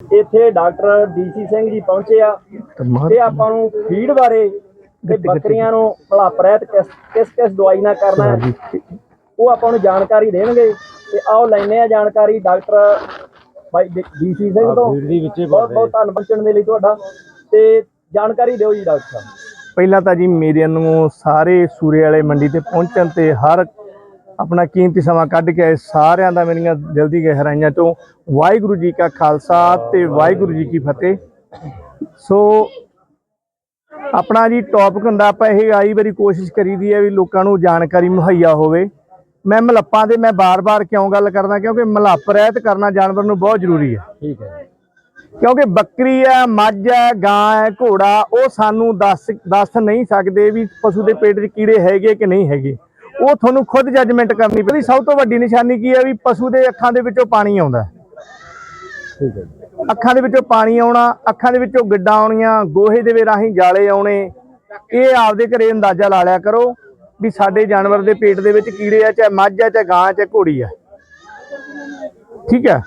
ਇੱਥੇ doctor DC Singh ji ਪਹੁੰਚੇ ਆ ਤੇ ਆਪਾਂ ਨੂੰ ਫੀਡ ਬਾਰੇ ਤੇ ਬੱਕਰੀਆਂ ਨੂੰ ਭਲਾਪ ਰਹਿਤ ਕਿਸ ਕਿਸ ਕਿਸ ਦਵਾਈ ਨਾਲ ਕਰਨਾ ਹੈ। ਉਹ ਆਪਾਂ ਨੂੰ ਜਾਣਕਾਰੀ ਦੇਣਗੇ। ਤੇ ਆਓ ਲੈਨੇ ਆ ਜਾਣਕਾਰੀ ਡਾਕਟਰ ਬਾਈ ਡੀਸੀ ਸਿੰਘ ਤੋਂ। ਬਹੁਤ ਬਹੁਤ ਧੰਨਵਾਦ ਪਹੁੰਚਣ ਦੇ ਲਈ ਤੁਹਾਡਾ। ਤੇ ਜਾਣਕਾਰੀ ਦਿਓ ਜੀ ਡਾਕਟਰ ਸਾਹਿਬ। ਪਹਿਲਾਂ ਤਾਂ ਜੀ ਮੇਰਿਆਂ ਨੂੰ ਸਾਰੇ ਸੂਰੇ ਵਾਲੇ ਮੰਡੀ ਤੇ ਪਹੁੰਚਣ ਤੇ ਹਰ ਆਪਣਾ ਕੀਮਤੀ ਸਮਾਂ ਕੱਢ ਕੇ ਆਏ। ਸਾਰਿਆਂ ਦਾ ਮੇਰੀਆਂ ਦਿਲ ਦੀ ਗਹਿਰਾਈਆਂ ਤੋਂ ਵਾਹਿਗੁਰੂ ਜੀ ਕਾ ਖਾਲਸਾ ਤੇ ਵਾਹਿਗੁਰੂ ਜੀ ਕੀ ਫਤਿਹ। ਸੋ ਆਪਣਾ ਜੀ ਟੌਪਿਕ ਹੁੰਦਾ ਆਪਾਂ ਇਹ ਆਈ ਵਾਰੀ ਕੋਸ਼ਿਸ਼ ਕਰੀਦੀ ਹੈ ਵੀ ਲੋਕਾਂ ਨੂੰ ਜਾਣਕਾਰੀ ਮੁਹੱਈਆ ਹੋਵੇ। ਮੈਂ ਮਲੱਪਾਂ ਦੇ ਮੈਂ ਬਾਰ-ਬਾਰ ਕਿਉਂ ਗੱਲ ਕਰਦਾ? ਕਿਉਂਕਿ ਮਲੱਪ ਰਹਿਤ ਕਰਨਾ ਜਾਨਵਰ ਨੂੰ ਬਹੁਤ ਜ਼ਰੂਰੀ ਹੈ। ਠੀਕ ਹੈ ਕਿਉਂਕਿ ਬੱਕਰੀ ਹੈ ਮੱਝ ਹੈ ਗਾਂ ਹੈ ਘੋੜਾ ਉਹ ਸਾਨੂੰ ਦੱਸ ਦੱਸ ਨਹੀਂ ਸਕਦੇ ਵੀ ਪਸ਼ੂ ਦੇ ਪੇਟ 'ਚ ਕੀੜੇ ਹੈਗੇ ਕਿ ਨਹੀਂ ਹੈਗੇ। ਉਹ ਤੁਹਾਨੂੰ ਖੁਦ ਜੱਜਮੈਂਟ ਕਰਨੀ ਪੈਂਦੀ। ਸਭ ਤੋਂ ਵੱਡੀ ਨਿਸ਼ਾਨੀ ਕੀ ਹੈ ਵੀ ਪਸ਼ੂ ਦੇ ਅੱਖਾਂ ਦੇ ਵਿੱਚੋਂ ਪਾਣੀ ਆਉਂਦਾ। ਠੀਕ ਹੈ ਅੱਖਾਂ ਦੇ ਵਿੱਚੋਂ ਪਾਣੀ ਆਉਣਾ ਅੱਖਾਂ ਦੇ ਵਿੱਚੋਂ ਗਿੱਡਾਂ ਆਉਣੀਆਂ ਗੋਹੇ ਦੇ ਰਾਹੀਂ ਜਾਲੇ ਆਉਣੇ ਇਹ ਆਪਦੇ ਘਰੇ ਅੰਦਾਜ਼ਾ ਲਾ ਲਿਆ ਕਰੋ ਵੀ ਸਾਡੇ ਜਾਨਵਰ ਦੇ ਪੇਟ ਦੇ ਵਿੱਚ ਕੀੜੇ ਆ ਚਾਹੇ ਮੱਝ ਆ ਚਾਹੇ ਗਾਂ ਆ, ਚਾਹੇ ਘੋੜੀ ਆ। ਠੀਕ ਹੈ?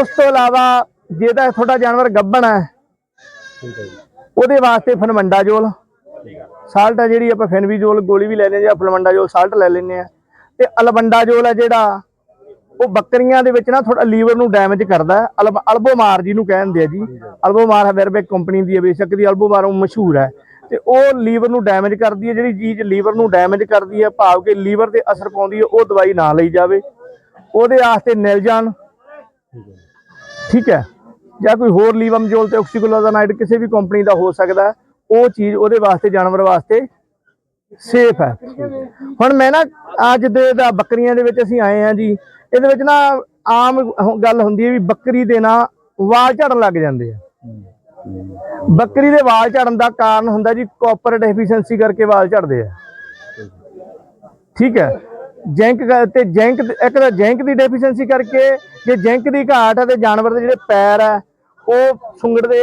ਉਸ ਤੋਂ ਇਲਾਵਾ ਜੇ ਤਾਂ ਤੁਹਾਡਾ ਜਾਨਵਰ ਗੱਭਣ ਹੈ ਉਹਦੇ ਵਾਸਤੇ ਫਨਮੰਡਾਜੋਲ ਸਾਲਟ ਹੈ ਜਿਹੜੀ ਆਪਾਂ ਫੈਨਵੀਜੋਲ ਗੋਲੀ ਵੀ ਲੈ ਲੈਂਦੇ ਆ ਫਨਮੰਡਾਜੋਲ ਸਾਲਟ ਲੈ ਲੈਂਦੇ ਆ। ਤੇ ਅਲਬੰਡਾਜੋਲ ਹੈ ਜਿਹੜਾ ਉਹ ਬੱਕਰੀਆਂ ਦੇ ਵਿੱਚ ਨਾ ਥੋੜਾ ਲੀਵਰ ਨੂੰ ਡੈਮੇਜ ਕਰਦਾ ਹੈ। ਅਲਬ ਅਲਬੋਮਾਰ ਜਿਹਨੂੰ ਕਹਿੰਦੇ ਆ ਜੀ। ਅਲਬੋਮਾਰ ਵੈਰਬੈਕ ਕੰਪਨੀ ਦੀ ਹੈ ਬੇਸ਼ੱਕ ਦੀ ਅਲਬੋਮਾਰ ਉਹ ਮਸ਼ਹੂਰ ਹੈ। ਤੇ ਉਹ ਲੀਵਰ ਨੂੰ ਡੈਮੇਜ ਕਰਦੀ ਹੈ ਜਿਹੜੀ ਚੀਜ਼ ਲੀਵਰ ਨੂੰ ਡੈਮੇਜ ਕਰਦੀ ਹੈ ਭਾਵ ਕਿ ਲੀਵਰ ਤੇ ਅਸਰ ਪਾਉਂਦੀ ਹੈ ਉਹ ਦਵਾਈ ਨਾ ਲਈ ਜਾਵੇ। ਉਹਦੇ ਵਾਸਤੇ ਨਿਲਜਾਨ ਠੀਕ ਹੈ। ਜਾਂ ਕੋਈ ਹੋਰ ਲੀਵਮਜੋਲ ਤੇ ਆਕਸੀਕਲੋਜ਼ਾਨਾਈਡ ਕਿਸੇ ਵੀ ਕੰਪਨੀ ਦਾ ਹੋ ਸਕਦਾ ਹੈ, ਉਹ ਚੀਜ਼ ਉਹਦੇ ਵਾਸਤੇ, ਜਾਨਵਰ ਵਾਸਤੇ ਸੇਫ ਹੈ। ਹੁਣ ਮੈਂ ਨਾ ਅੱਜ ਦੇ ਦਾ ਬੱਕਰੀਆਂ ਦੇ ਵਿੱਚ ਅਸੀਂ ਆਏ ਆ ਜੀ। ਇਹਦੇ ਵਿੱਚ ਨਾ ਆਮ ਗੱਲ ਹੁੰਦੀ ਹੈ ਵੀ ਬੱਕਰੀ ਦੇ ਨਾ ਵਾਲ ਝੜਨ ਲੱਗ ਜਾਂਦੇ ਆ। ਬੱਕਰੀ ਦੇ ਵਾਲ ਝੜਨ ਦਾ ਕਾਰਨ ਹੁੰਦਾ ਜੀ ਕਾਪਰ ਡੈਫੀਸ਼ੀਐਂਸੀ ਕਰਕੇ ਵਾਲ ਝੜਦੇ ਆ। ਠੀਕ ਹੈ। ਜੈਂਕ ਤੇ ਜੈਂਕ, ਇੱਕ ਤਾਂ ਜੈਂਕ ਦੀ ਡੈਫੀਸ਼ੀਐਂਸੀ ਕਰਕੇ, ਜੇ ਜੈਂਕ ਦੀ ਘਾਟ ਹੈ ਤੇ ਜਾਨਵਰ ਦੇ ਜਿਹੜੇ ਪੈਰ ਆ ਉਹ ਸੁੰਗੜਦੇ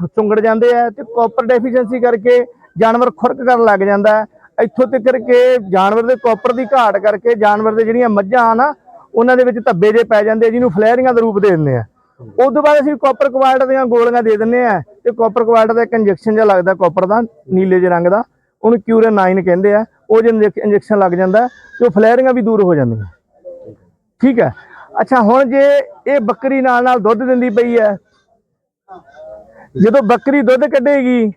ਸੁੰਗੜ ਜਾਂਦੇ ਆ ਤੇ ਕਾਪਰ ਡੈਫੀਸ਼ੀਐਂਸੀ ਕਰਕੇ ਜਾਨਵਰ ਖੁਰਕ ਕਰਨ ਲੱਗ ਜਾਂਦਾ ਇੱਥੋਂ ਤੱਕ ਕਿ ਜਾਨਵਰ ਦੇ ਕਾਪਰ ਦੀ ਘਾਟ ਕਰਕੇ ਜਾਨਵਰ ਦੇ ਜਿਹੜੀਆਂ ਮੱਝਾਂ ਆ ਉਹਨਾਂ ਦੇ ਵਿੱਚ ਧੱਬੇ ਜੇ ਪੈ ਜਾਂਦੇ ਆ, ਜਿਹਨੂੰ ਫਲੈਰੀਆਂ ਦਾ ਰੂਪ ਦੇ ਦਿੰਦੇ ਆ। ਉਸ ਤੋਂ ਬਾਅਦ ਅਸੀਂ ਕਾਪਰ ਕੁਆਲਟ ਦੀਆਂ ਗੋਲੀਆਂ ਦੇ ਦਿੰਦੇ ਆ ਤੇ ਕਾਪਰ ਕੁਆਲਟ ਦਾ ਇੱਕ ਇੰਜੈਕਸ਼ਨ ਜਿਹਾ ਲੱਗਦਾ ਕਾਪਰ ਦਾ ਨੀਲੇ ਜਿਹੇ ਰੰਗ ਦਾ ਉਹਨੂੰ ਕਿਊਰੇ 9 ਕਹਿੰਦੇ ਆ ਉਹ ਜੇ ਇੰਜੈਕਸ਼ਨ ਲੱਗ ਜਾਂਦਾ ਤੇ ਉਹ ਫਲੈਰੀਆਂ ਵੀ ਦੂਰ ਹੋ ਜਾਂਦੀਆਂ। ਠੀਕ ਹੈ। ਅੱਛਾ ਹੁਣ ਜੇ ਇਹ ਬੱਕਰੀ ਨਾਲ ਨਾਲ ਦੁੱਧ ਦਿੰਦੀ ਪਈ ਹੈ ਜਦੋਂ ਬੱਕਰੀ ਦੁੱਧ ਕੱਢੇਗੀ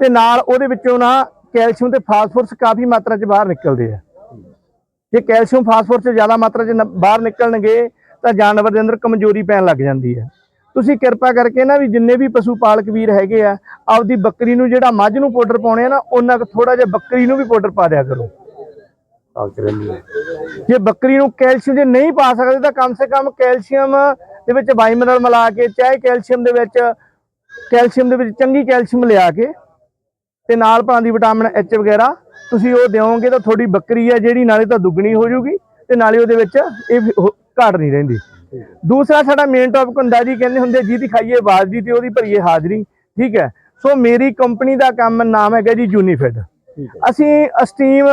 ਤੇ ਨਾਲ ਉਹਦੇ ਵਿੱਚੋਂ ਨਾ ਕੈਲਸ਼ੀਅਮ ਤੇ ਫਾਸਫੋਰਸ ਕਾਫੀ ਮਾਤਰਾ 'ਚ ਬਾਹਰ ਨਿਕਲਦੇ ਆ। ਜੇ ਕੈਲਸ਼ੀਅਮ ਫਾਸਫੋਰਸ ਜ਼ਿਆਦਾ ਮਾਤਰਾ 'ਚ ਬਾਹਰ ਨਿਕਲਣਗੇ ਤਾਂ ਜਾਨਵਰ ਦੇ ਅੰਦਰ ਕਮਜ਼ੋਰੀ ਪੈਣ ਲੱਗ ਜਾਂਦੀ ਹੈ ਤੁਸੀਂ ਕਿਰਪਾ ਕਰਕੇ ਨਾ ਵੀ ਜਿੰਨੇ ਵੀ ਪਸ਼ੂ ਪਾਲਕ ਵੀਰ ਹੈਗੇ ਆ ਆਪਦੀ ਬੱਕਰੀ ਨੂੰ ਜਿਹੜਾ ਮੱਝ ਨੂੰ ਪਾਊਡਰ ਪਾਉਣੇ ਆ ਨਾ ਉਹਨਾਂ ਕੁ ਥੋੜਾ ਜਿਹਾ ਬੱਕਰੀ ਨੂੰ ਵੀ ਪਾਊਡਰ ਪਾ ਦਿਆ ਕਰੋ। ਜੇ ਬੱਕਰੀ ਨੂੰ ਕੈਲਸ਼ੀਅਮ ਜੇ ਨਹੀਂ ਪਾ ਸਕਦੇ ਤਾਂ ਕਮ ਸੇ ਕਮ ਕੈਲਸ਼ੀਅਮ ਦੇ ਵਿੱਚ ਬਾਈਮਿਨਰਲ ਮਿਲਾ ਕੇ ਚਾਹੇ ਕੈਲਸ਼ੀਅਮ ਦੇ ਵਿੱਚ ਕੈਲਸ਼ੀਅਮ ਦੇ ਵਿੱਚ ਚੰਗੀ ਕੈਲਸ਼ੀਅਮ ਲਿਆ ਕੇ ਤੇ ਨਾਲ ਭਾਂਦੀ ਵਿਟਾਮਿਨ ਐਚ ਵਗੈਰਾ ਤੁਸੀਂ ਉਹ ਦਿਓਗੇ ਤਾਂ ਤੁਹਾਡੀ ਬੱਕਰੀ ਹੈ ਜਿਹੜੀ ਨਾਲੇ ਤਾਂ ਦੁੱਗਣੀ ਹੋ ਜਾਊਗੀ ਤੇ ਨਾਲੇ ਉਹਦੇ ਵਿੱਚ ਇਹ ਘਾਟ ਨਹੀਂ ਰਹਿੰਦੀ। ਦੂਸਰਾ ਸਾਡਾ ਮੇਨ ਟੌਪਿਕ ਹੁੰਦਾ ਜੀ ਕਹਿੰਦੇ ਹੁੰਦੇ ਜਿਹਦੀ ਖਾਈਏ ਬਾਜ਼ਰੀ ਤੇ ਉਹਦੀ ਭਰੀਏ ਹਾਜ਼ਰੀ ਠੀਕ ਹੈ? ਸੋ ਮੇਰੀ ਕੰਪਨੀ ਦਾ ਕੰਮ ਨਾਮ ਹੈਗਾ ਜੀ ਯੂਨੀਫਿਡ ਅਸੀਂ ਅਸਟੀਮ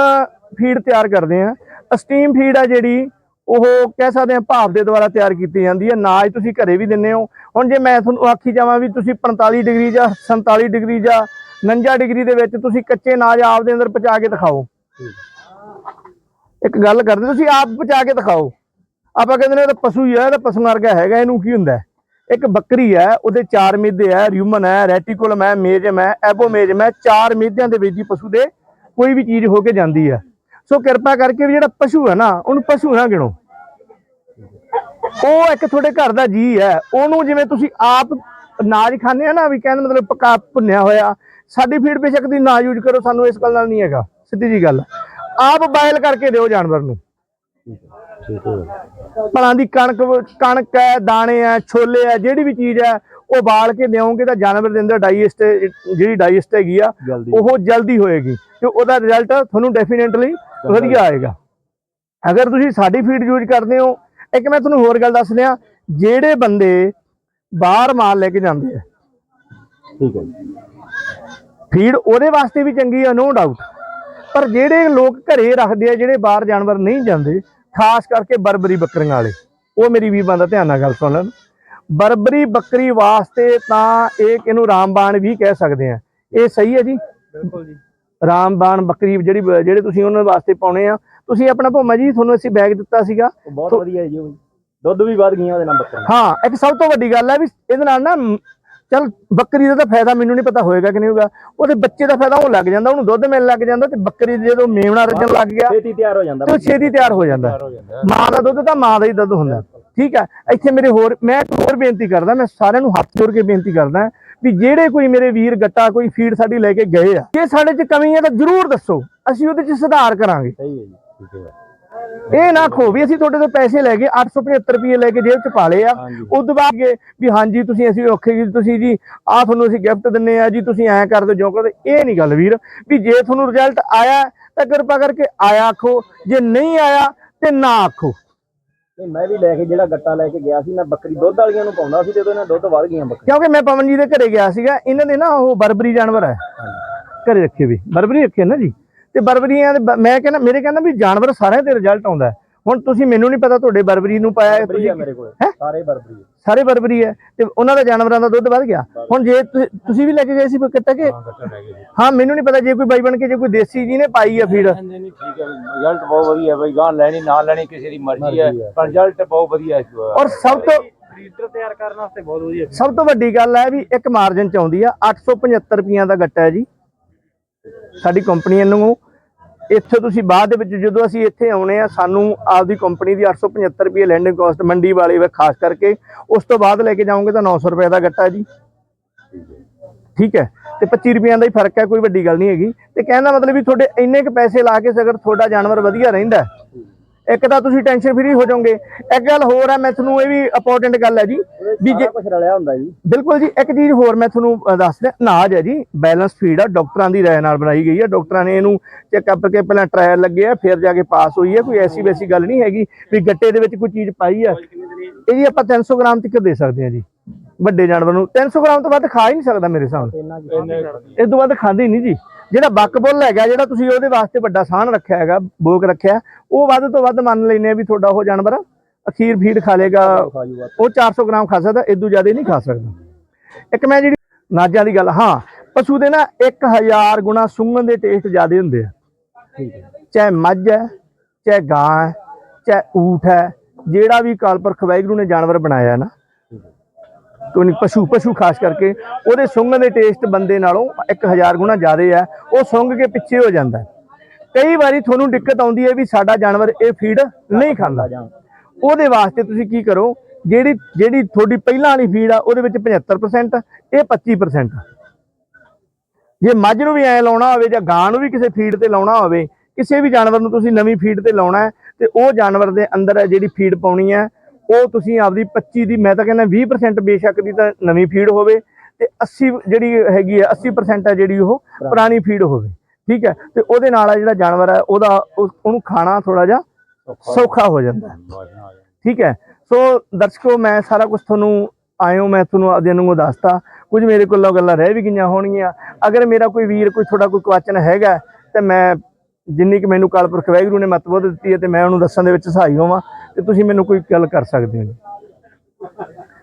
ਫੀਡ ਤਿਆਰ ਕਰਦੇ ਹਾਂ। ਅਸਟੀਮ ਫੀਡ ਆ ਜਿਹੜੀ ਉਹ ਕਹਿ ਸਕਦੇ ਹਾਂ ਭਾਪ ਦੇ ਦੁਆਰਾ ਤਿਆਰ ਕੀਤੀ ਜਾਂਦੀ ਹੈ। ਨਾਜ ਤੁਸੀਂ ਘਰੇ ਵੀ ਦਿੰਦੇ ਹੋ। ਹੁਣ ਜੇ ਮੈਂ ਤੁਹਾਨੂੰ ਆਖੀ ਜਾਵਾਂ ਵੀ ਤੁਸੀਂ 45 ਡਿਗਰੀ ਜਾਂ 47 ਡਿਗਰੀ ਜਾਂ 49 ਡਿਗਰੀ ਦੇ ਵਿੱਚ ਤੁਸੀਂ ਕੱਚੇ ਨਾਜ ਆਪ ਦੇ ਅੰਦਰ ਪਚਾ ਕੇ ਦਿਖਾਓ। ਇੱਕ ਗੱਲ ਕਰਦੇ, ਤੁਸੀਂ ਆਪ ਪਚਾ ਕੇ ਦਿਖਾਓ। ਆਪਾਂ ਕਹਿੰਦੇ ਨੇ ਇਹ ਤਾਂ ਪਸ਼ੂ ਹੀ ਹੈ, ਇਹ ਤਾਂ ਪਸ਼ੂ ਵਰਗਾ ਹੈਗਾ, ਇਹਨੂੰ ਕੀ ਹੁੰਦਾ ਇੱਕ ਬੱਕਰੀ ਹੈ, ਉਹਦੇ ਚਾਰ ਮੇਦੇ ਹੈ ਰਿਊਮਨ ਹੈ, ਰੈਟੀਕੁਲਮ ਹੈ, ਮੇਜਮ ਹੈ, ਐਬੋਮੇਜਮ ਹੈ, ਚਾਰ ਮੇਦਿਆਂ ਦੇ ਵਿੱਚ ਹੀ ਪਸ਼ੂ ਦੇ ਕੋਈ ਵੀ ਚੀਜ਼ ਹੋ ਕੇ ਜਾਂਦੀ ਹੈ। ਸੋ ਕਿਰਪਾ ਕਰਕੇ ਵੀ ਜਿਹੜਾ ਪਸ਼ੂ ਹੈ ਨਾ ਉਹਨੂੰ ਪਸ਼ੂ ਨਾ ਗਿਣੋ। ਉਹ ਇੱਕ ਤੁਹਾਡੇ ਘਰ ਦਾ ਜੀ ਹੈ। ਉਹਨੂੰ ਜਿਵੇਂ ਤੁਸੀਂ ਆਪ ਨਾਜ ਖਾਂਦੇ ਆ ਨਾ ਵੀ ਕਹਿੰਦੇ ਮਤਲਬ ਪਕਾ ਭੁੰਨਿਆ ਹੋਇਆ ਸਾਡੀ ਫੀਡ ਬੇਸ਼ੱਕ ਦੀ ਨਾ ਯੂਜ਼ ਕਰੋ ਸਾਨੂੰ ਇਸ ਗੱਲ ਨਾਲ ਨਹੀਂ ਹੈਗਾ। ਸਿੱਧੀ ਜੀ ਗੱਲ। ਆਪ ਬਾਇਲ ਕਰਕੇ ਦਿਓ ਜਾਨਵਰ ਨੂੰ। ਭਲਾਂ ਦੀ ਕਣਕ ਕਣਕ ਹੈ ਦਾਣੇ ਹੈ ਛੋਲੇ ਹੈ ਜਿਹੜੀ ਵੀ ਚੀਜ਼ ਹੈ ਉਹ ਬਾਲ ਕੇ ਦਿਓਗੇ ਤਾਂ ਜਾਨਵਰ ਦੇ ਅੰਦਰ ਡਾਈਜੈਸਟ ਜਿਹੜੀ ਡਾਈਜੈਸਟ ਹੈਗੀ ਆ ਉਹ ਜਲਦੀ ਹੋਏਗੀ ਤੇ ਉਹਦਾ ਰਿਜ਼ਲਟ ਤੁਹਾਨੂੰ ਡੈਫੀਨਿਟਲੀ ਵਧੀਆ ਆਏਗਾ। ਅਗਰ ਤੁਸੀਂ ਸਾਡੀ ਫੀਡ ਯੂਜ਼ ਕਰਦੇ ਹੋ ਇੱਕ ਮੈਂ ਤੁਹਾਨੂੰ ਹੋਰ ਗੱਲ ਦੱਸ ਦਿਆਂ ਜਿਹੜੇ ਬੰਦੇ ਬਾਹਰ ਮਾਲ ਲੈ ਕੇ ਜਾਂਦੇ ਆ ਠੀਕ ਹੈ ਫੀਡ ਉਹਦੇ ਵਾਸਤੇ ਵੀ ਚੰਗੀ ਆ ਨੋ ਡਾਊਟ ਪਰ ਜਿਹੜੇ ਲੋਕ ਘਰੇ ਰੱਖਦੇ ਆ ਜਿਹੜੇ ਬਾਹਰ ਜਾਨਵਰ ਨਹੀਂ ਜਾਂਦੇ ਖਾਸ ਕਰਕੇ ਬਰਬਰੀ ਬੱਕਰੀਆਂ ਵਾਲੇ ਉਹ ਮੇਰੀ ਵੀਰਾਂ ਦਾ ਧਿਆਨ ਨਾਲ ਗੱਲ ਸੁਣ ਲੈਣ। ਬਰਬਰੀ ਬੱਕਰੀ ਵਾਸਤੇ ਤਾਂ ਇਹ ਇਹਨੂੰ ਰਾਮਬਾਣ ਵੀ ਕਹਿ ਸਕਦੇ ਆ। ਇਹ ਸਹੀ ਹੈ ਜੀ? ਬਿਲਕੁਲ ਜੀ। ਰਾਮਬਾਣ ਬੱਕਰੀ ਜਿਹੜੀ ਜਿਹੜੇ ਤੁਸੀਂ ਉਹਨਾਂ ਵਾਸਤੇ ਪਾਉਣੇ ਆ। ਤੁਸੀਂ ਆਪਣਾ ਭੋਮਾ ਜੀ ਤੁਹਾਨੂੰ ਅਸੀਂ ਬੈਗ ਦਿੱਤਾ ਸੀਗਾ। ਬਹੁਤ ਵਧੀਆ ਜੀ ਉਹ। ਦੁੱਧ ਵੀ ਵੱਧ ਗਈਆਂ ਉਹਦੇ ਨਾਲ ਬੱਕਰੀਆਂ। ਹਾਂ ਇੱਕ ਸਭ ਤੋਂ ਵੱਡੀ ਗੱਲ ਹੈ ਵੀ ਇਹਦੇ ਨਾਲ ਨਾ ਚੱਲ ਬੱਕਰੀ ਦਾ ਤਾਂ ਫਾਇਦਾ ਮੈਨੂੰ ਨਹੀਂ ਪਤਾ ਹੋਏਗਾ ਕਿ ਨਹੀਂ ਹੋਗਾ ਉਹਦੇ ਬੱਚੇ ਦਾ ਫਾਇਦਾ ਉਹ ਲੱਗ ਜਾਂਦਾ ਉਹਨੂੰ ਦੁੱਧ ਮਿਲਣ ਲੱਗ ਜਾਂਦਾ ਤੇ ਬੱਕਰੀ ਦੇ ਜਦੋਂ ਮੇਵਣਾ ਰੱਜਣ ਲੱਗ ਗਿਆ ਛੇਤੀ ਤਿਆਰ ਹੋ ਜਾਂਦਾ ਤੇ ਛੇਤੀ ਤਿਆਰ ਹੋ ਜਾਂਦਾ। ਮਾਂ ਦਾ ਦੁੱਧ ਤਾਂ ਮਾਂ ਦਾ ਹੀ ਦੁੱਧ ਹੁੰਦਾ। ਠੀਕ ਹੈ ਇੱਥੇ ਮੇਰੇ ਹੋਰ ਮੈਂ ਇੱਕ ਹੋਰ ਬੇਨਤੀ ਕਰਦਾ ਮੈਂ ਸਾਰਿਆਂ ਨੂੰ ਹੱਥ ਜੋੜ ਕੇ ਬੇਨਤੀ ਕਰਦਾ ਵੀ ਜਿਹੜੇ ਕੋਈ ਮੇਰੇ ਵੀਰ ਗੱਟਾ ਕੋਈ ਫੀਡ ਸਾਡੀ ਲੈ ਕੇ ਗਏ ਆ ਜੇ ਸਾਡੇ 'ਚ ਕਮੀ ਹੈ ਤਾਂ ਜਰੂਰ ਦੱਸੋ ਅਸੀਂ ਉਹਦੇ 'ਚ ਸੁਧਾਰ ਕਰਾਂਗੇ। ਸਹੀ ਹੈ ਜੀ ਠੀਕ ਹੈ ਇਹ ਨਾ ਖੋ ਵੀ ਅਸੀਂ ਤੁਹਾਡੇ ਤੋਂ ਪੈਸੇ ਲੈ ਕੇ 875 ਰੁਪਏ ਲੈ ਕੇ ਜੇਬ 'ਚ ਪਾ ਲਏ ਆ। ਤੋਂ ਬਾਅਦ ਵੀ ਹਾਂਜੀ ਤੁਸੀਂ ਅਸੀਂ ਔਖੇ ਜੀ ਤੁਸੀਂ ਜੀ ਆ ਤੁਹਾਨੂੰ ਅਸੀਂ ਗਿਫਟ ਦਿੰਨੇ ਆ ਜੀ ਤੁਸੀਂ ਐਂ ਕਰ ਦਿਓ ਜੋ ਕਰਦੇ ਇਹ ਨਹੀਂ ਗੱਲ ਵੀਰ ਵੀ ਜੇ ਤੁਹਾਨੂੰ ਰਿਜ਼ਲਟ ਆਇਆ ਤਾਂ ਕਿਰਪਾ ਕਰਕੇ ਆਇਆ ਆਖੋ ਜੇ ਨਹੀਂ ਆਇਆ ਤੇ ਨਾ ਆਖੋ ਤੇ ਮੈਂ ਵੀ ਲੈ ਕੇ ਜਿਹੜਾ ਗੱਟਾ ਲੈ ਕੇ ਗਿਆ ਸੀ ਮੈਂ ਬੱਕਰੀ ਦੁੱਧ ਵਾਲੀਆਂ ਨੂੰ ਪਾਉਂਦਾ ਸੀ ਤੇ ਉਹਦੇ ਨਾਲ ਦੁੱਧ ਵੱਧ ਗਈਆਂ ਬੱਕਰੀਆਂ ਕਿਉਂਕਿ ਮੈਂ ਪਵਨ ਜੀ ਦੇ ਘਰੇ ਗਿਆ ਸੀਗਾ ਇਹਨਾਂ ਦੇ ਨਾ ਉਹ ਬਰਬਰੀ ਜਾਨਵਰ ਹੈ ਘਰੇ ਰੱਖੇ ਵੀ ਬਰਬਰੀ ਰੱਖੇ ਨਾ ਜੀ ਤੇ ਬਰਬਰੀਆਂ ਦੇ ਬ- ਮੈਂ ਕਹਿੰਦਾ ਮੇਰੇ ਕਹਿੰਦਾ ਵੀ ਜਾਨਵਰ ਸਾਰਿਆਂ ਦੇ ਰਿਜ਼ਲਟ ਆਉਂਦਾ ਹੈ। ਹੁਣ ਤੁਸੀਂ ਮੈਨੂੰ ਨਹੀਂ ਪਤਾ ਤੁਹਾਡੇ ਬਰਬਰੀ ਨੂੰ ਪਾਇਆ ਹੈ, ਬਰਬਰੀ ਤੁਸੀਂ ਮੇਰੇ ਕੋਲ ਹੈਂ? ਸਾਰੇ ਬਰਬਰੀ ਆ। ਸਾਰੇ ਬਰਬਰੀ ਹੈ ਤੇ ਉਹਨਾਂ ਦਾ ਜਾਨਵਰਾਂ ਦਾ ਦੁੱਧ ਵੱਧ ਗਿਆ। ਹੁਣ ਜੇ ਤੁਸੀਂ ਵੀ ਲੈ ਕੇ ਗਏ ਸੀ ਕੋਈ ਕੱਟਾ ਕੇ? ਹਾਂ ਮੈਨੂੰ ਨਹੀਂ ਪਤਾ ਜੇ ਕੋਈ ਬਾਈ ਬਣ ਕੇ ਜੇ ਕੋਈ ਦੇਸੀ ਜੀ ਨੇ ਪਾਈ ਆ ਫੀਡ। ਨਹੀਂ ਨਹੀਂ ਠੀਕ ਹੈ। ਰਿਜ਼ਲਟ ਬਹੁਤ ਵਧੀਆ ਬਈ ਗਾਂ ਲੈਣੀ ਨਾ ਲੈਣੀ ਕਿਸੇ ਦੀ ਮਰਜ਼ੀ ਹੈ। ਪਰ ਰਿਜ਼ਲਟ ਬਹੁਤ ਵਧੀਆ ਹੈ। ਔਰ ਸਭ ਤੋਂ ਫੀਡਰ ਤਿਆਰ ਕਰਨ ਵਾਸਤੇ ਬਹੁਤ ਵਧੀਆ ਸਭ ਤੋਂ ਵੱਡੀ ਗੱਲ ਹੈ ਵੀ ਇੱਕ ਮਾਰਜਨ ਚ ਆਉਂਦੀ ਆ 875 ਰੁਪਈਆਂ ਦਾ ਗੱਟਾ ਹੈ ਜੀ। ਸਾਡੀ ਕੰਪਨੀ ਨੂੰ ਇੱਥੇ ਤੁਸੀਂ ਬਾਅਦ ਦੇ ਵਿੱਚ ਜਦੋਂ ਅਸੀਂ ਇੱਥੇ ਆਉਣੇ ਆ, ਸਾਨੂੰ ਆਪਦੀ ਕੰਪਨੀ ਦੀ 875 ਰੁਪਏ ਲੈਂਡਿੰਗ ਕਾਸਟ ਮੰਡੀ ਵਾਲੇ ਵੇ ਖਾਸ ਕਰਕੇ, ਉਸ ਤੋਂ ਬਾਅਦ ਲੈ ਕੇ ਜਾਓਗੇ ਤਾਂ 900 ਰੁਪਏ ਦਾ ਗੱਟਾ ਜੀ। ਠੀਕ ਹੈ? ਤੇ 25 ਰੁਪਈਆਂ ਦਾ ਹੀ ਫ਼ਰਕ ਹੈ, ਕੋਈ ਵੱਡੀ ਗੱਲ ਨਹੀਂ ਹੈਗੀ। ਤੇ ਕਹਿਣ ਦਾ ਮਤਲਬ ਵੀ ਤੁਹਾਡੇ ਇੰਨੇ ਕ ਪੈਸੇ ਲਾ ਕੇ ਅਗਰ ਤੁਹਾਡਾ ਜਾਨਵਰ ਵਧੀਆ ਰਹਿੰਦਾ ਇੱਕ ਤਾਂ ਤੁਸੀਂ ਟੈਨਸ਼ਨ ਫਰੀ ਹੋ ਜਾਓਗੇ। ਇੱਕ ਗੱਲ ਹੋਰ ਹੈ ਮੈਂ ਤੁਹਾਨੂੰ ਇਹ ਵੀ ਇੰਪੋਰਟੈਂਟ ਗੱਲ ਹੈ ਜੀ ਵੀ ਜੇ ਕੁਝ ਰਲਿਆ ਹੁੰਦਾ ਜੀ। ਬਿਲਕੁਲ ਜੀ ਇੱਕ ਚੀਜ਼ ਹੋਰ ਮੈਂ ਤੁਹਾਨੂੰ ਦੱਸ ਦਿਆਂ ਨਾਜ ਹੈ ਜੀ ਬੈਲੈਂਸ ਫੀਡ ਆ ਡਾਕਟਰਾਂ ਦੀ ਰਾਏ ਨਾਲ ਬਣਾਈ ਗਈ ਹੈ ਡਾਕਟਰਾਂ ਨੇ ਇਹਨੂੰ ਚੈੱਕਅਪ ਕਰਕੇ ਪਹਿਲਾਂ ਟ੍ਰਾਇਲ ਲੱਗੇ ਆ ਫਿਰ ਜਾ ਕੇ ਪਾਸ ਹੋਈ ਹੈ ਕੋਈ ਐਸੀ ਵੈਸੀ ਗੱਲ ਨਹੀਂ ਹੈਗੀ ਵੀ ਗੱਟੇ ਦੇ ਵਿੱਚ ਕੋਈ ਚੀਜ਼ ਪਾਈ ਆ। ਇਹ ਜੀ ਆਪਾਂ 300 ਗ੍ਰਾਮ ਤੱਕ ਦੇ ਸਕਦੇ ਹਾਂ ਜੀ ਵੱਡੇ ਜਾਨਵਰ ਨੂੰ। 300 ਗ੍ਰਾਮ ਤੋਂ ਵੱਧ ਖਾ ਹੀ ਨਹੀਂ ਸਕਦਾ ਮੇਰੇ ਹਿਸਾਬ ਨਾਲ। ਇਸ ਤੋਂ ਵੱਧ ਖਾਂਦੇ ਨਹੀਂ ਜੀ। ਜਿਹੜਾ ਬੱਕਬੁੱਲ ਹੈਗਾ ਜਿਹੜਾ ਤੁਸੀਂ ਉਹਦੇ ਵਾਸਤੇ ਵੱਡਾ ਸਾਹਣ ਰੱਖਿਆ ਹੈਗਾ ਬੋਕ ਰੱਖਿਆ ਉਹ ਵੱਧ ਤੋਂ ਵੱਧ ਮੰਨ ਲੈਨੇ ਆ ਵੀ ਤੁਹਾਡਾ ਉਹ ਜਾਨਵਰ ਅਖੀਰ ਫੀਡ ਖਾ ਲੇਗਾ ਉਹ 400 ਗ੍ਰਾਮ ਖਾ ਸਕਦਾ ਇਦੋਂ ਜ਼ਿਆਦਾ ਨਹੀਂ ਖਾ ਸਕਦਾ। ਇੱਕ ਮੈਂ ਜਿਹੜੀ ਨਾਜਾਂ ਦੀ ਗੱਲ ਹਾਂ ਪਸ਼ੂ ਦੇ ਨਾ 1000 ਗੁਣਾ ਸੁੰਘਣ ਦੇ ਟੇਸਟ ਜ਼ਿਆਦੇ ਹੁੰਦੇ ਆ। ਚਾਹੇ ਮੱਝ ਹੈ ਚਾਹੇ ਗਾਂ ਹੈ ਚਾਹੇ ਊਠ ਹੈ ਜਿਹੜਾ ਵੀ ਕਾਲਪੁਰਖ ਵਾਹਿਗੁਰੂ ਨੇ ਜਾਨਵਰ ਬਣਾਇਆ ਨਾ ਕੋਈ ਪਸ਼ੂ ਪਸ਼ੂ ਖਾਸ ਕਰਕੇ, ਉਹਦੇ ਸੁੰਘਣ ਦੇ ਟੇਸਟ ਬੰਦੇ ਨਾਲੋਂ 1000 ਗੁਣਾ ਜ਼ਿਆਦਾ ਹੈ ਉਹ ਸੁੰਘ ਕੇ ਪਿੱਛੇ ਹੋ ਜਾਂਦਾ ਕਈ ਵਾਰੀ ਤੁਹਾਨੂੰ ਦਿੱਕਤ ਆਉਂਦੀ ਹੈ ਵੀ ਸਾਡਾ ਜਾਨਵਰ ਇਹ ਫੀਡ ਨਹੀਂ ਖਾਂਦਾ। ਜਾਂ ਉਹਦੇ ਵਾਸਤੇ ਤੁਸੀਂ ਕੀ ਕਰੋ, ਜਿਹੜੀ ਜਿਹੜੀ ਤੁਹਾਡੀ ਪਹਿਲਾਂ ਵਾਲੀ ਫੀਡ ਆ, ਉਹਦੇ ਵਿੱਚ 75% ਇਹ 25% ਜੇ ਮੱਝ ਨੂੰ ਵੀ ਐ ਲਾਉਣਾ ਹੋਵੇ ਜਾਂ ਗਾਂ ਨੂੰ ਵੀ ਕਿਸੇ ਫੀਡ ਤੇ ਲਾਉਣਾ ਹੋਵੇ, ਕਿਸੇ ਵੀ ਜਾਨਵਰ ਨੂੰ ਤੁਸੀਂ ਨਵੀਂ ਫੀਡ ਤੇ ਲਾਉਣਾ ਹੈ, ਤੇ ਉਹ ਜਾਨਵਰ ਦੇ ਅੰਦਰ ਜਿਹੜੀ ਫੀਡ ਪਾਉਣੀ ਹੈ ਉਹ ਤੁਸੀਂ ਆਪਦੀ 25 ਦੀ ਮੈਂ ਤਾਂ ਕਹਿੰਦਾ 20% ਬੇਸ਼ੱਕ ਦੀ ਤਾਂ ਨਵੀਂ ਫੀਡ ਹੋਵੇ ਤੇ 80 ਜਿਹੜੀ ਹੈਗੀ ਹੈ 80% ਹੈ ਜਿਹੜੀ ਉਹ ਪੁਰਾਣੀ ਫੀਡ ਹੋਵੇ ਠੀਕ ਹੈ? ਤੇ ਉਹਦੇ ਨਾਲ ਆ ਜਿਹੜਾ ਜਾਨਵਰ ਹੈ ਉਹਦਾ ਉਹ- ਉਹਨੂੰ ਖਾਣਾ ਥੋੜਾ ਜਿਹਾ ਸੌਖਾ। ਹੋ ਜਾਂਦਾ ਠੀਕ ਹੈ? ਸੋ ਦਰਸ਼ਕੋ ਮੈਂ ਸਾਰਾ ਕੁਝ ਤੁਹਾਨੂੰ ਆਇਓ ਮੈਂ ਤੁਹਾਨੂੰ ਆਪਦੇ ਨੂੰ ਦੱਸਤਾ। ਕੁਝ ਮੇਰੇ ਕੋਲੋਂ ਗੱਲਾਂ ਰਹਿ ਵੀ ਗਈਆਂ ਹੋਣਗੀਆਂ। ਅਗਰ ਮੇਰਾ ਕੋਈ ਵੀਰ ਕੋਈ ਤੁਹਾਡਾ ਕੋਈ ਕੁਐਸਚਨ ਹੈਗਾ ਤੇ ਮੈਂ ਜਿੰਨੀ ਕਿ ਮੈਨੂੰ ਕਾਲਪੁਰਖ ਵਾਹਿਗੁਰੂ ਨੇ ਮਤਬੁੱਧ ਦਿੱਤੀ ਹੈ ਤੇ ਮੈਂ ਉਹਨੂੰ ਦੱਸਣ ਦੇ ਵਿੱਚ ਸਹਾਈ ਹੋਵਾਂ। ਤੇ ਤੁਸੀਂ ਮੈਨੂੰ ਕੋਈ ਗੱਲ ਕਰ ਸਕਦੇ ਹੋ?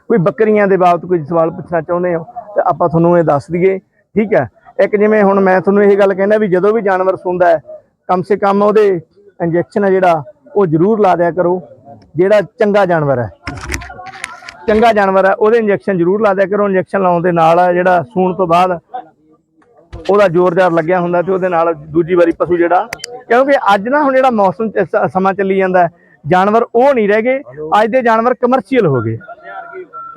ਕੋਈ ਬੱਕਰੀਆਂ ਦੇ ਬਾਬਤ ਕੋਈ ਸਵਾਲ ਪੁੱਛਣਾ ਚਾਹੁੰਦੇ ਹੋ? ਤੇ ਆਪਾਂ ਤੁਹਾਨੂੰ ਇਹ ਦੱਸ ਦਈਏ, ਠੀਕ ਹੈ? ਇੱਕ ਜਿਵੇਂ ਹੁਣ ਮੈਂ ਤੁਹਾਨੂੰ ਇਹ ਗੱਲ ਕਹਿੰਦਾ ਵੀ ਜਦੋਂ ਵੀ ਜਾਨਵਰ ਸੁੰਦਾ ਹੈ, ਕਮ ਸੇ ਕਮ ਉਹਦੇ ਇੰਜੈਕਸ਼ਨ ਹੈ ਜਿਹੜਾ, ਉਹ ਜ਼ਰੂਰ ਲਾ ਦਿਆ ਕਰੋ, ਜਿਹੜਾ ਚੰਗਾ ਜਾਨਵਰ ਹੈ। ਚੰਗਾ ਜਾਨਵਰ ਹੈ, ਉਹਦੇ ਇੰਜੈਕਸ਼ਨ ਜ਼ਰੂਰ ਲਾ ਦਿਆ ਕਰੋ ਇੰਜੈਕਸ਼ਨ ਲਾਉਣ ਦੇ ਨਾਲ ਜਿਹੜਾ ਸੂਣ ਤੋਂ ਬਾਅਦ ਉਹਦਾ ਜ਼ੋਰਦਾਰ ਲੱਗਿਆ ਹੁੰਦਾ ਤੇ ਉਹਦੇ ਨਾਲ ਦੂਜੀ ਵਾਰੀ ਪਸ਼ੂ ਜਿਹੜਾ, ਕਿਉਂਕਿ ਅੱਜ ਨਾ ਹੁਣ ਜਿਹੜਾ ਮੌਸਮ ਸਮਾਂ ਚੱਲੀ ਜਾਂਦਾ ਜਾਨਵਰ ਉਹ ਨਹੀਂ ਰਹਿ ਗਏ। ਅੱਜ ਦੇ ਜਾਨਵਰ ਕਮਰਸ਼ੀਅਲ ਹੋ ਗਏ।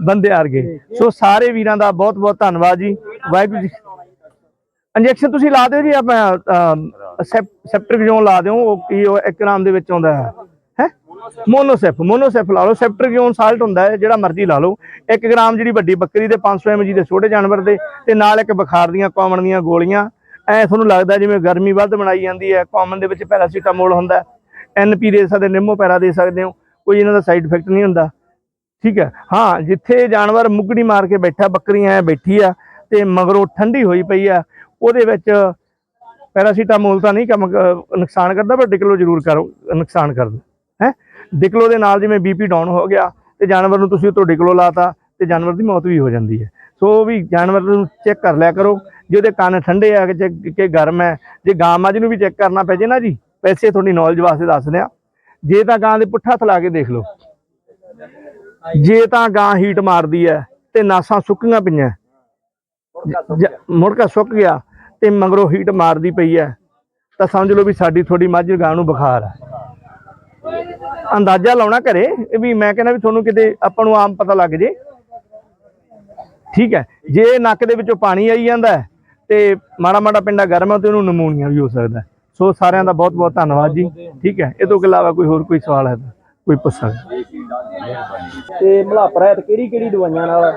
ਬੰਦੇ ਆ ਗਏ। ਸੋ ਸਾਰੇ ਵੀਰਾਂ ਦਾ ਬਹੁਤ ਬਹੁਤ ਧੰਨਵਾਦ ਜੀ। ਵਾਹਿਗੁਰੂ ਜੀ ਇੰਜੈਕਸ਼ਨ ਤੁਸੀਂ ਲਾ ਦਿਓ ਜੀ ਆਪਾਂ ਸੈਪਟ੍ਰਿਕਜੋਨ ਲਾ ਦਿਓ। ਉਹ ਕੀ ਉਹ 1 ਗ੍ਰਾਮ ਦੇ ਵਿੱਚ ਆਉਂਦਾ ਹੈ। ਹੈ? ਮੋਨੋਸੈਫ ਮੋਨੋਸੈਫ ਲਾ ਲਓ। ਸੈਪਟ੍ਰਿਕਜੋਨ ਸਾਲਟ ਹੁੰਦਾ ਹੈ ਜਿਹੜਾ ਮਰਜ਼ੀ ਲਾ ਲਓ। 1 ਗ੍ਰਾਮ ਜਿਹੜੀ ਵੱਡੀ ਬੱਕਰੀ ਦੇ 500 mg ਦੇ ਛੋਟੇ ਜਾਨਵਰ ਦੇ ਤੇ ਨਾਲ ਇੱਕ ਬੁਖਾਰ ਦੀਆਂ ਕਾਮਣ ਦੀਆਂ ਗੋਲੀਆਂ। ਐ ਤੁਹਾਨੂੰ ਲੱਗਦਾ ਜਿਵੇਂ ਗਰਮੀ ਵੱਧ ਬਣਾਈ ਜਾਂਦੀ ਹੈ ਕਾਮਨ ਦੇ ਵਿੱਚ ਪੈਰਾਸੀਟਾਮੋਲ ਹੁੰਦਾ ਐਨਪੀ ਦੇ ਸਕਦੇ, ਨਿੰਮੋ ਪੈਰਾ ਦੇ ਸਕਦੇ ਹੋ, ਕੋਈ ਇਹਨਾਂ ਦਾ ਸਾਈਡ ਇਫੈਕਟ ਨਹੀਂ ਹੁੰਦਾ। ਠੀਕ ਹੈ? ਹਾਂ, ਜਿੱਥੇ ਜਾਨਵਰ ਮੁਗੜੀ ਮਾਰ ਕੇ ਬੈਠਾ, ਬੱਕਰੀਆਂ ਐ ਬੈਠੀ ਆ ਤੇ ਮਗਰੋਂ ਠੰਡੀ ਹੋਈ ਪਈ ਆ, ਉਹਦੇ ਵਿੱਚ ਪੈਰਾਸੀਟਾਮੋਲ ਤਾਂ ਨਹੀਂ ਕੰਮ ਨੁਕਸਾਨ ਕਰਦਾ, ਪਰ ਡਿਕਲੋ ਜ਼ਰੂਰ ਕਰੋ, ਨੁਕਸਾਨ ਕਰਦਾ ਹੈ? ਡਿਕਲੋ ਦੇ ਨਾਲ ਜਿਵੇਂ ਬੀਪੀ ਡਾਊਨ ਹੋ ਗਿਆ, ਤੇ ਜਾਨਵਰ ਨੂੰ ਤੁਸੀਂ ਉਤੋਂ ਡਿਕਲੋ ਲਾਤਾ, ਤੇ ਜਾਨਵਰ ਦੀ ਮੌਤ ਵੀ ਹੋ ਜਾਂਦੀ ਹੈ। ਸੋ ਵੀ ਜਾਨਵਰ ਨੂੰ ਚੈੱਕ ਕਰ ਲਿਆ ਕਰੋ, ਜੇ ਉਹਦੇ ਕੰਨ ਠੰਡੇ ਆ ਕਿ ਕਿ ਗਰਮ ਹੈ, ਜੇ ਗਾਂ ਮੱਝ ਨੂੰ ਵੀ ਚੈੱਕ ਕਰਨਾ ਪੈ ਜੇ ਨਾ ਜੀ। ਵੈਸੇ ਤੁਹਾਡੀ ਨੌਲੇਜ ਵਾਸਤੇ ਦੱਸਦੇ ਆ ਜੇ ਤਾਂ ਗਾਂ ਦੇ ਪੁੱਠਾ ਥਲਾ ਕੇ ਦੇਖ ਲਓ। ਜੇ ਤਾਂ ਗਾਂ ਹੀਟ ਮਾਰਦੀ ਹੈ ਤੇ ਨਾਸਾਂ ਸੁੱਕੀਆਂ ਪਈਆਂ। ਮੁੜਕਾ ਸੁੱਕ ਗਿਆ। ਤੇ ਮਗਰੋਂ ਹੀਟ ਮਾਰਦੀ ਪਈ ਹੈ ਤਾਂ ਸਮਝ ਲਓ ਵੀ ਸਾਡੀ ਥੋੜੀ ਮੱਝ ਗਾਂ ਨੂੰ ਬੁਖਾਰ ਹੈ ਅੰਦਾਜ਼ਾ ਲਾਉਣਾ ਘਰੇ ਵੀ ਮੈਂ ਕਹਿੰਦਾ ਵੀ ਤੁਹਾਨੂੰ ਕਿਤੇ ਆਪਾਂ ਨੂੰ ਆਮ ਪਤਾ ਲੱਗ ਜੇ। ਠੀਕ ਹੈ ਜੇ ਨੱਕ ਦੇ ਵਿੱਚੋਂ ਪਾਣੀ ਆਈ ਜਾਂਦਾ ਤੇ ਮਾੜਾ ਮਾੜਾ ਪਿੰਡਾ ਗਰਮ ਹੈ ਤੇ ਉਹਨੂੰ ਨਮੂਨੀਆ ਵੀ ਹੋ ਸਕਦਾ। ਸੋ ਸਾਰਿਆਂ ਦਾ ਬਹੁਤ ਬਹੁਤ ਧੰਨਵਾਦ ਜੀ। ਠੀਕ ਹੈ ਇਹ ਤੋਂ ਇਲਾਵਾ ਕੋਈ ਹੋਰ ਕੋਈ ਸਵਾਲ ਹੈ ਕੋਈ ਪੁੱਛ ਸਕਦਾ ਤੇ ਮਲਾਪ ਰਹਿਤ ਕਿਹੜੀ ਕਿਹੜੀ ਦਵਾਈਆਂ ਨਾਲ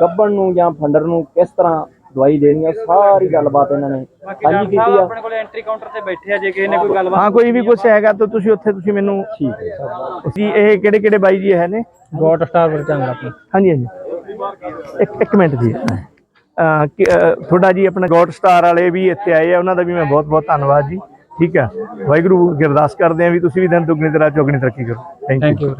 ਗੱਬਣ ਨੂੰ ਜਾਂ ਫੰਡਰ ਨੂੰ ਕਿਸ ਤਰ੍ਹਾਂ ਦਵਾਈ ਦੇਣੀ ਆ ਸਾਰੀ ਗੱਲਬਾਤ ਇਹਨਾਂ ਨੇ ਸਾਂਝੀ ਕੀਤੀ ਆ। ਆਪਣੇ ਕੋਲ ਐਂਟਰੀ ਕਾਊਂਟਰ ਤੇ ਬੈਠੇ ਆ ਜੇ ਕਿਸੇ ਨੇ ਕੋਈ ਗੱਲਬਾਤ ਹਾਂ ਕੋਈ ਵੀ ਕੁਛ ਹੈਗਾ ਤਾਂ ਤੁਸੀਂ ਉੱਥੇ ਤੁਸੀਂ ਮੈਨੂੰ ਠੀਕ ਹੈ ਸਰ ਜੀ ਇਹ ਕਿਹੜੇ ਕਿਹੜੇ ਬਾਈ ਜੀ ਹੈ ਨੇ? ਗੋਟ ਸਟਾਰ ਵਰ ਚੰਗਾ ਆਪਣਾ। ਹਾਂਜੀ ਹਾਂਜੀ। ਇੱਕ ਇੱਕ ਮਿੰਟ ਜੀ। ਤੁਹਾਡਾ ਜੀ ਆਪਣਾ ਗੋਡ ਸਟਾਰ ਵਾਲੇ ਵੀ ਇੱਥੇ ਆਏ ਆ, ਉਹਨਾਂ ਦਾ ਵੀ ਮੈਂ ਬਹੁਤ ਬਹੁਤ ਧੰਨਵਾਦ ਜੀ। ਠੀਕ ਹੈ। ਵਾਹਿਗੁਰੂ ਅਰਦਾਸ ਕਰਦੇ ਆ ਵੀ ਤੁਸੀਂ ਵੀ ਦਿਨ ਦੁਗਣੀ ਤਰ੍ਹਾਂ ਚੌਗਣੀ ਤਰੱਕੀ ਕਰੋ। Thank you you